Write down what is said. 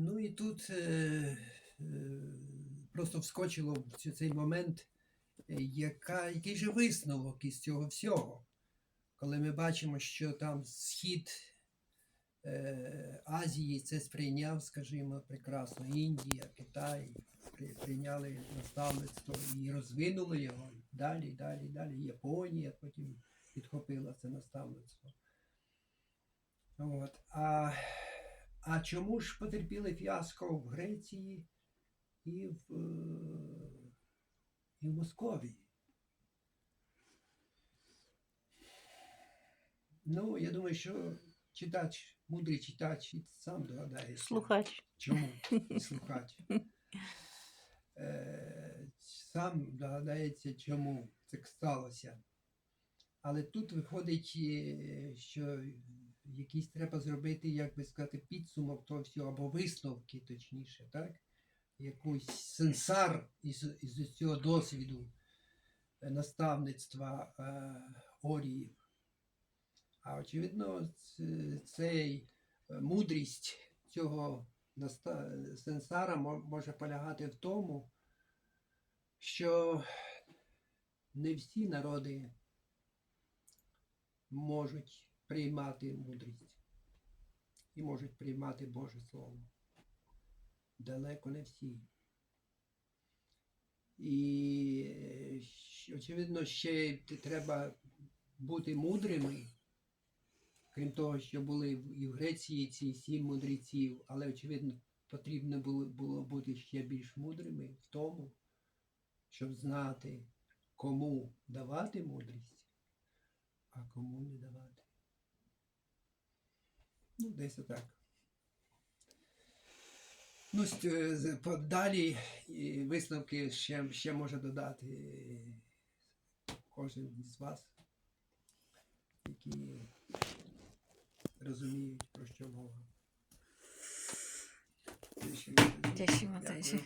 Ну і тут е, е, просто вскочило в цей момент, е, яка, який же висновок із цього всього. Коли ми бачимо, що там схід Азії це сприйняв, скажімо, прекрасно, Індія, Китай при- прийняли наставництво і розвинули його далі, далі, далі. Японія потім підхопила це наставництво. От. А, а чому ж потерпіли фіаско в Греції і в, е, і в Московії? Ну, я думаю, що читач, мудрий читач сам догадається. Слухач. Чому? Слухач. Е, Сам догадається, чому це сталося. Але тут виходить, е, що якийсь треба зробити, як би сказати, підсумок того всього, або висновки, точніше, так? Якийсь сенсар із, із цього досвіду е, наставництва е, Оріїв. А очевидно, цей е, мудрість цього сенсара може полягати в тому, що не всі народи можуть приймати мудрість і можуть приймати Боже Слово. Далеко не всі. І, е, очевидно, ще треба бути мудрими, крім того, що були і в Греції ці сім мудреців, але, очевидно, потрібно було, було бути ще більш мудрими в тому, щоб знати, кому давати мудрість, а кому не давати. Ну, десь отак. Ну, е, далі висновки ще, ще може додати кожен з вас, які розуміють, про що мова. Дякую.